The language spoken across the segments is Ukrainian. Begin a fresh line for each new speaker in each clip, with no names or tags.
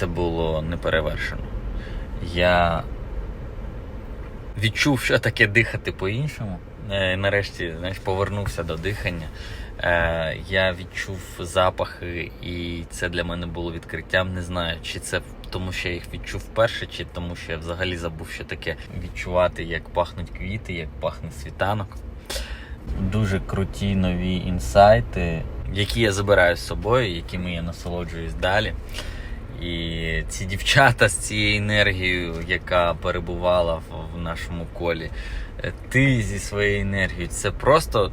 це було неперевершено. Я відчув, що таке дихати по-іншому. Е, Нарешті знаєш, повернувся до дихання. Е, Я відчув запахи, і це для мене було відкриттям. Не знаю, чи це тому, що я їх відчув вперше, чи тому, що я взагалі забув, що таке відчувати, як пахнуть квіти, як пахне світанок. Дуже круті нові інсайти, які я забираю з собою, якими я насолоджуюсь далі. І ці дівчата з цією енергією, яка перебувала в, нашому колі, е, ти зі своєю енергією, це просто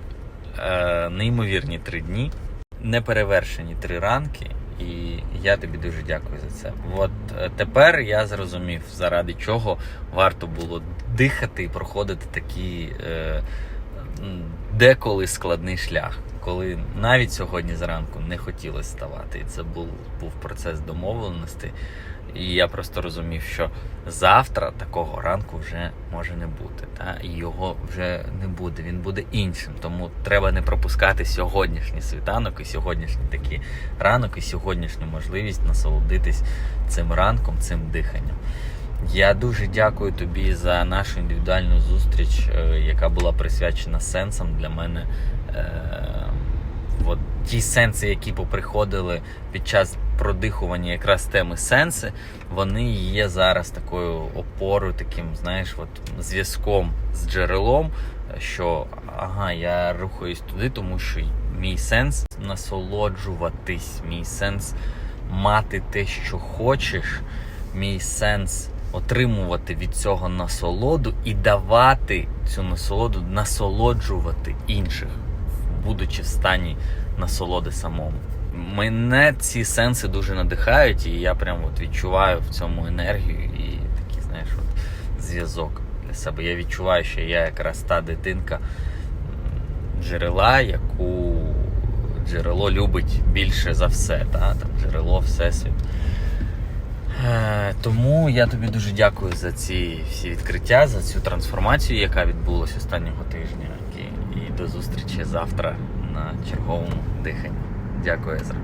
е, неймовірні три дні, неперевершені три ранки. І я тобі дуже дякую за це. От е, тепер я зрозумів, заради чого варто було дихати і проходити такий е, деколи складний шлях. Коли навіть сьогодні зранку не хотілося вставати, і це був, був процес домовленості. І я просто розумів, що завтра такого ранку вже може не бути. Та? І його вже не буде, він буде іншим. Тому треба не пропускати сьогоднішній світанок і сьогоднішній такий ранок, і сьогоднішню можливість насолодитись цим ранком, цим диханням. Я дуже дякую тобі за нашу індивідуальну зустріч, е, яка була присвячена сенсам для мене. Е, От ті сенси, які поприходили під час продихування якраз теми сенси, вони є зараз такою опорою, таким, знаєш, от зв'язком з джерелом, що ага, я рухаюсь туди, тому що мій сенс насолоджуватись, мій сенс мати те, що хочеш, мій сенс отримувати від цього насолоду і давати цю насолоду, насолоджувати інших, будучи в стані насолоди самому. Мене ці сенси дуже надихають, і я прям от відчуваю в цьому енергію і такий, знаєш, от зв'язок для себе. Я відчуваю, що я якраз та дитинка джерела, яку джерело любить більше за все. Та? Там джерело, всесвіт. Е, Тому я тобі дуже дякую за ці всі відкриття, за цю трансформацію, яка відбулася останнього тижня. І, до зустрічі завтра на черговому диханні. Дякую, Езра.